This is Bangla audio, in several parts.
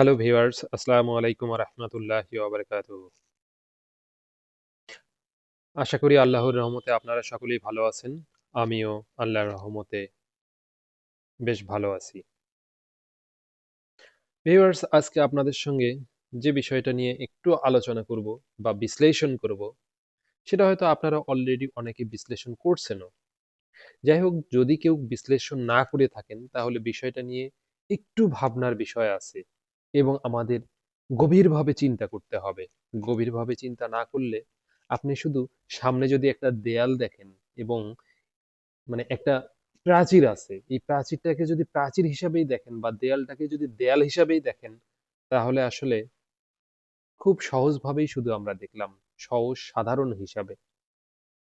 হ্যালো ভিউয়ার্স আসসালামু আলাইকুম রহমতুল্লাহি ওবরাকাতুহু আশা করি আল্লাহর রহমতে আপনারা সকলেই ভালো আছেন। আমিও আল্লাহর রহমতে বেশ ভালো আছি। ভিউয়ার্স আজকে আপনাদের সঙ্গে যে বিষয়টা নিয়ে একটু আলোচনা করব বা বিশ্লেষণ করব, সেটা হয়তো আপনারা অলরেডি অনেকে বিশ্লেষণ করছেনও। যাই হোক, যদি কেউ বিশ্লেষণ না করে থাকেন, তাহলে বিষয়টা নিয়ে একটু ভাবনার বিষয় আছে। এবং আমাদের গভীরভাবে চিন্তা করতে হবে। গভীরভাবে চিন্তা না করলে আপনি শুধু সামনে যদি একটা দেয়াল দেখেন এবং মানে একটা প্রাচীর আছে, এই প্রাচীরটাকে যদি প্রাচীর হিসাবেই দেখেন বা দেয়ালটাকে যদি দেয়াল হিসাবেই দেখেন, তাহলে আসলে খুব সহজভাবেই শুধু আমরা দেখলাম, সহজ সাধারণ হিসাবে।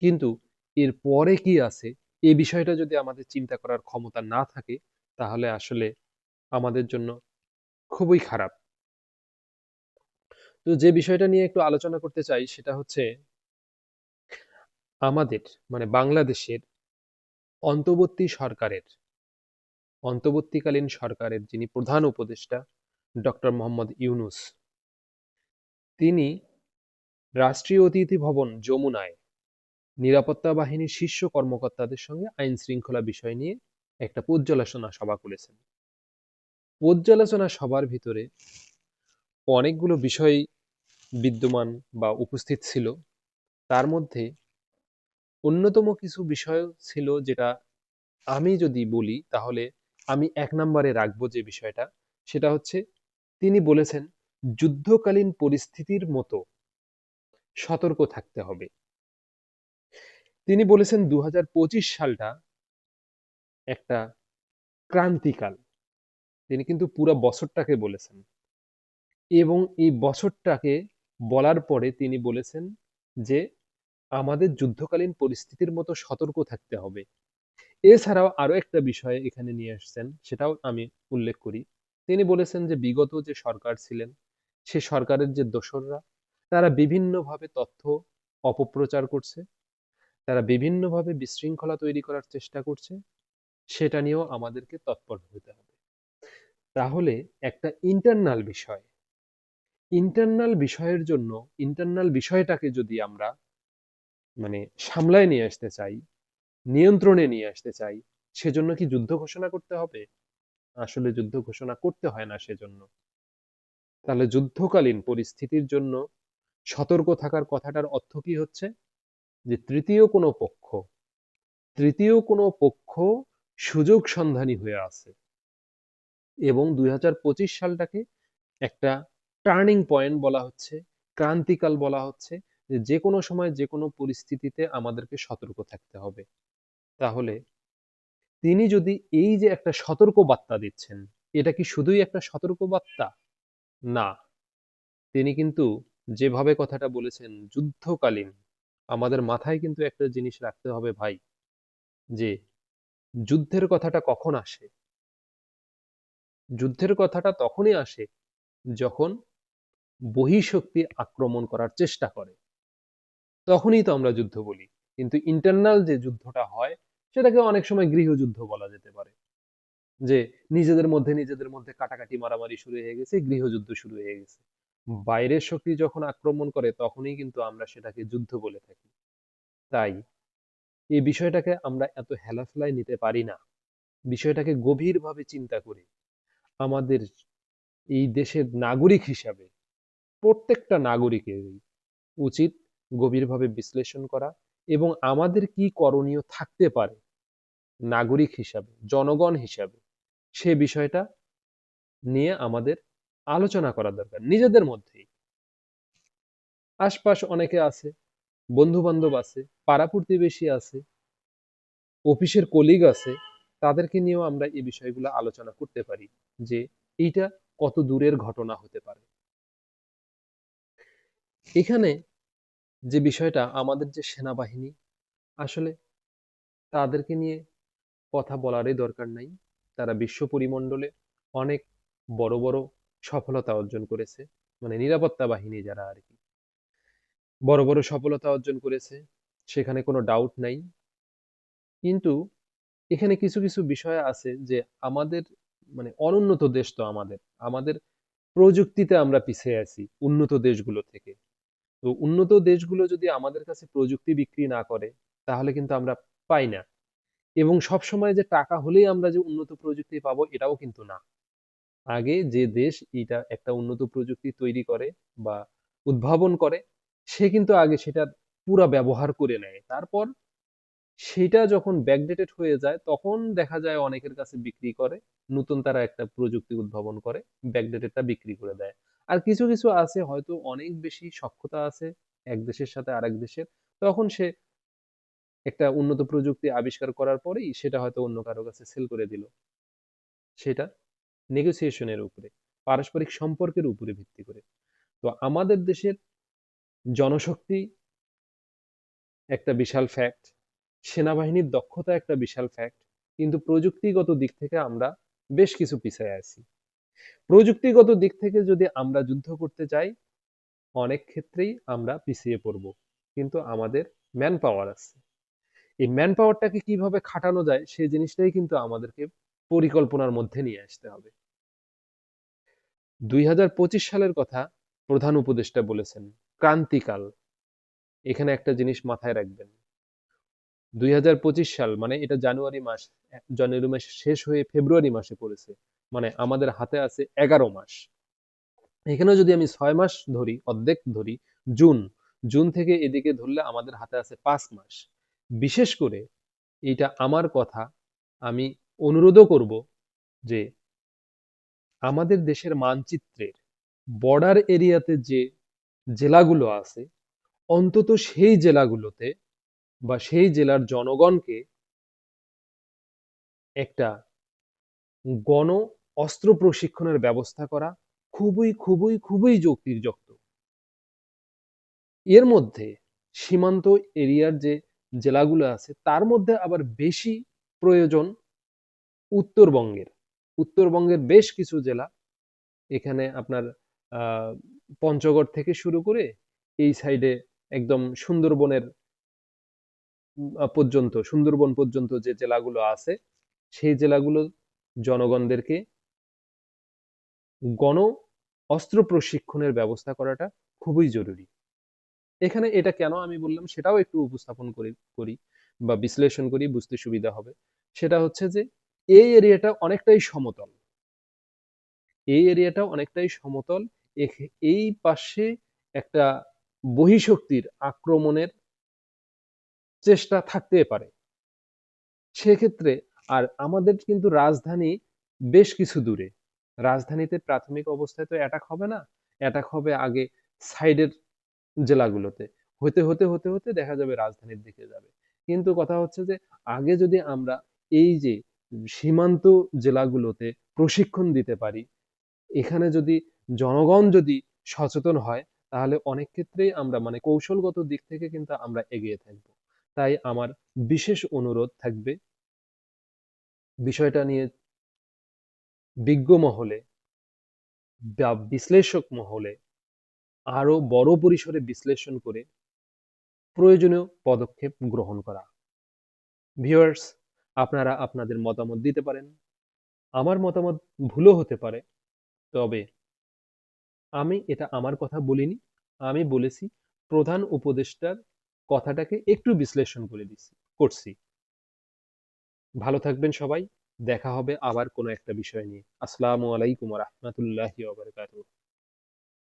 কিন্তু এর পরে কি আছে এই বিষয়টা যদি আমাদের চিন্তা করার ক্ষমতা না থাকে, তাহলে আসলে আমাদের জন্য খুবই খারাপ। তো যে বিষয়টা নিয়ে একটু আলোচনা করতে চাই সেটা হচ্ছে আমাদের মানে বাংলাদেশের অন্তর্বর্তী সরকারের, অন্তর্বর্তীকালীন সরকারের যিনি প্রধান উপদেষ্টা ডক্টর মোহাম্মদ ইউনুস, তিনি রাষ্ট্রীয় অতিথি ভবন যমুনায় নিরাপত্তা বাহিনীর শীর্ষ কর্মকর্তাদের সঙ্গে আইন শৃঙ্খলা বিষয় নিয়ে একটা পর্যালোচনা সভা করেছেন। পর্যালোচনা সবার ভিতরে অনেকগুলো বিষয় বিদ্যমান বা উপস্থিত ছিল। তার মধ্যে অন্যতম কিছু বিষয় ছিল যেটা আমি যদি বলি, তাহলে আমি এক নম্বরে রাখব যে বিষয়টা। সেটা হচ্ছে, তিনি বলেছেন, যুদ্ধকালীন পরিস্থিতির মতো সতর্ক থাকতে হবে। তিনি বলেছেন দু হাজার পঁচিশ সালটা একটা ক্রান্তিকাল। তিনি কিন্তু পুরো বছরটাকে বলেছেন। এবং এই বছরটাকে বলার পরে তিনি বলেছেন যে, আমাদের যুদ্ধকালীন পরিস্থিতির মতো সতর্ক থাকতে হবে। এছাড়াও আরও একটা বিষয় এখানে নিয়ে আসছেন, সেটাও আমি উল্লেখ করি। তিনি বলেছেন যে, বিগত যে সরকার ছিলেন, সে সরকারের যে দোসররা, তারা বিভিন্নভাবে তথ্য অপপ্রচার করছে, তারা বিভিন্নভাবে বিশৃঙ্খলা তৈরি করার চেষ্টা করছে, সেটা নিয়েও আমাদেরকে তৎপর হতে হবে। তাহলে একটা ইন্টারনাল বিষয়। ইন্টারনাল বিষয়ের জন্য ইন্টারনাল বিষয়টাকে যদি আমরা মানে সামলায় নিয়ে আসতে চাই, নিয়ন্ত্রণে নিয়ে আসতে চাই, সেজন্য কি যুদ্ধ ঘোষণা করতে হবে? আসলে যুদ্ধ ঘোষণা করতে হয় না সেজন্য। তাহলে যুদ্ধকালীন পরিস্থিতির জন্য সতর্ক থাকার কথাটার অর্থ কি হচ্ছে? যে তৃতীয় কোনো পক্ষ, তৃতীয় কোনো পক্ষ সুযোগ সন্ধানী হয়ে আছে। এবং দুই হাজার পঁচিশ সালটাকে একটা টার্নিং পয়েন্ট বলা হচ্ছে, ক্রান্তিকাল বলা হচ্ছে, যে যে কোনো সময় যে কোনো পরিস্থিতিতে আমাদেরকে সতর্ক থাকতে হবে। তাহলে তিনি যদি এই যে একটা সতর্ক বার্তা দিচ্ছেন, এটা কি শুধুই একটা সতর্ক বার্তা না। তিনি কিন্তু যেভাবে কথাটা বলেছেন, যুদ্ধকালীন, আমাদের মাথায় কিন্তু একটা জিনিস রাখতে হবে ভাই, যে যুদ্ধের কথাটা কখন আসে? যুদ্ধের কথাটা তখনই আসে যখন বহিঃশক্তি আক্রমণ করার চেষ্টা করে। তখনই তো আমরা যুদ্ধ বলি, কিন্তু ইন্টারনাল যে যুদ্ধটা হয়, সেটাকে অনেক সময় গৃহযুদ্ধ বলা যেতে পারে। যে নিজেদের মধ্যে নিজেদের মধ্যে কাটাকাটি মারামারি শুরু হয়ে গেছে, গৃহযুদ্ধ শুরু হয়ে গেছে। বাইরের শক্তি যখন আক্রমণ করে, তখনই কিন্তু আমরা সেটাকে যুদ্ধ বলে থাকি। তাই এই বিষয়টাকে আমরা এত হেলাফেলায় নিতে পারি না। বিষয়টাকে গভীরভাবে চিন্তা করে আমাদের এই দেশের নাগরিক হিসাবে প্রত্যেকটা নাগরিকেরই উচিত গভীরভাবে বিশ্লেষণ করা এবং আমাদের কি করণীয় থাকতে পারে নাগরিক হিসাবে, জনগণ হিসাবে সে বিষয়টা নিয়ে আমাদের আলোচনা করা দরকার। নিজেদের মধ্যেই। আশপাশ অনেকে আছে বন্ধু বান্ধব আছে, পাড়া প্রতিবেশী আছে, অফিসের কলিগ আছে, তাদেরকে নিয়েও আমরা এই বিষয়গুলো আলোচনা করতে পারি। যে এইটা কত দূরের ঘটনা হতে পারে। এখানে যে বিষয়টা, আমাদের যে সেনাবাহিনী, আসলে তাদেরকে নিয়ে কথা বলারই দরকার নাই। তারা বিশ্ব পরিমণ্ডলে অনেক বড় বড় সফলতা অর্জন করেছে মানে নিরাপত্তা বাহিনী যারা আর কি। বড় বড় সফলতা অর্জন করেছে, সেখানে কোনো ডাউট নাই। কিন্তু এখানে কিছু কিছু বিষয় আছে যে আমাদের মানে অনুন্নত দেশ তো আমাদের। আমাদের প্রযুক্তিতে আমরা পিছিয়ে আছি উন্নত দেশগুলো থেকে। তো উন্নত দেশগুলো যদি আমাদের কাছে প্রযুক্তি বিক্রি না করে, তাহলে কিন্তু আমরা পাই না। এবং সব সময় যে টাকা হলেই আমরা যে উন্নত প্রযুক্তি পাবো, এটাও কিন্তু না। আগে যে দেশ এটা একটা উন্নত প্রযুক্তি তৈরি করে বা উদ্ভাবন করে, সে কিন্তু আগে সেটা পুরা ব্যবহার করে নেয়। তারপর সেটা যখন ব্যাকডেটেড হয়ে যায়, তখন দেখা যায় অনেকের কাছে বিক্রি করে, নতুন তারা একটা প্রযুক্তি উদ্ভাবন করে ব্যাকডেটেডটা বিক্রি করে দেয়। আর কিছু কিছু আছে, হয়তো অনেক বেশি সক্ষতা আছে এক দেশের সাথে আরেক দেশের, তখন সে একটা উন্নত প্রযুক্তি আবিষ্কার করার পরেই সেটা হয়তো অন্য কারও কাছে সেল করে দিল। সেটা নেগোসিয়েশনের উপরে, পারস্পরিক সম্পর্কের উপরে ভিত্তি করে। তো আমাদের দেশের জনশক্তি একটা বিশাল ফ্যাক্ট সেনাবাহিনীর দক্ষতা একটা বিশাল ফ্যাক্ট কিন্তু প্রযুক্তিগত দিক থেকে আমরা বেশ কিছু পিছিয়ে আছি। প্রযুক্তিগত দিক থেকে যদি আমরা যুদ্ধ করতে চাই, অনেক ক্ষেত্রেই আমরা পিছিয়ে পড়ব, কিন্তু আমাদের ম্যান পাওয়ার আছে। এই ম্যান পাওয়ারটাকে কীভাবে খাটানো যায়, সেই জিনিসটাই কিন্তু আমাদেরকে পরিকল্পনার মধ্যে নিয়ে আসতে হবে। দুই হাজার পঁচিশ সালের কথা প্রধান উপদেষ্টা বলেছেন, ক্রান্তিকাল। এখানে একটা জিনিস মাথায় রাখবেন দুই হাজার পঁচিশ সাল মানে এটা জানুয়ারি মাস জানুয়ারি মাস শেষ হয়ে ফেব্রুয়ারি মাসে পড়েছে মানে আমাদের হাতে আছে এগারো মাস। এখানে যদি আমি ছয় মাস ধরি, অর্ধেক ধরি, জুন জুন থেকে এদিকে ধরলে আমাদের হাতে আছে পাঁচ মাস। বিশেষ করে এইটা আমার কথা, আমি অনুরোধও করব যে আমাদের দেশের মানচিত্রের বর্ডার এরিয়াতে যে জেলাগুলো আছে, অন্তত সেই জেলাগুলোতে বা সেই জেলার জনগণকে একটা গণ অস্ত্র প্রশিক্ষণের ব্যবস্থা করা খুবই খুবই খুবই যুক্তিযুক্ত। এর মধ্যে সীমান্ত এরিয়ার যে জেলাগুলো আছে, তার মধ্যে আবার বেশি প্রয়োজন উত্তরবঙ্গের। উত্তরবঙ্গের বেশ কিছু জেলা, এখানে আপনার পঞ্চগড় থেকে শুরু করে এই সাইডে একদম সুন্দরবনের পর্যন্ত, সুন্দরবন পর্যন্ত যে জেলাগুলো আছে, সেই জেলাগুলো জনগণদেরকে গণ অস্ত্র প্রশিক্ষণের ব্যবস্থা করাটা খুবই জরুরি। এখানে এটা কেন আমি বললাম সেটাও একটু উপস্থাপন করি করি বা বিশ্লেষণ করি, বুঝতে সুবিধা হবে। সেটা হচ্ছে যে, এই এরিয়াটা অনেকটাই সমতল। এই এরিয়াটা অনেকটাই সমতল এই পাশে একটা বহিশক্তির আক্রমণের চেষ্টা থাকতে পারে। সেক্ষেত্রে আর আমাদের কিন্তু রাজধানী বেশ কিছু দূরে। রাজধানীতে প্রাথমিক অবস্থায় তো অ্যাটাক হবে না। অ্যাটাক হবে আগে সাইডের জেলাগুলোতে। হতে হতে হতে হতে দেখা যাবে রাজধানীর দিকে যাবে। কিন্তু কথা হচ্ছে যে, আগে যদি আমরা এই যে সীমান্ত জেলাগুলোতে প্রশিক্ষণ দিতে পারি, এখানে যদি জনগণ যদি সচেতন হয়, তাহলে অনেক ক্ষেত্রেই আমরা মানে কৌশলগত দিক থেকে কিন্তু আমরা এগিয়ে থাকব। তাই আমার বিশেষ অনুরোধ থাকবে বিষয়টা নিয়ে বিজ্ঞ মহলে বা বিশ্লেষক মহলে আরও বড় পরিসরে বিশ্লেষণ করে প্রয়োজনীয় পদক্ষেপ গ্রহণ করা। ভিউয়ার্স, আপনারা আপনাদের মতামত দিতে পারেন। আমার মতামত ভুলও হতে পারে, তবে আমি এটা আমার কথা বলিনি। আমি বলেছি, প্রধান উপদেষ্টার কথাটাকে একটু বিশ্লেষণ করে দিচ্ছি করছি। ভালো থাকবেন সবাই, দেখা হবে আবার কোনো একটা বিষয় নিয়ে। আসসালামু আলাইকুম রহমতুল্লাহি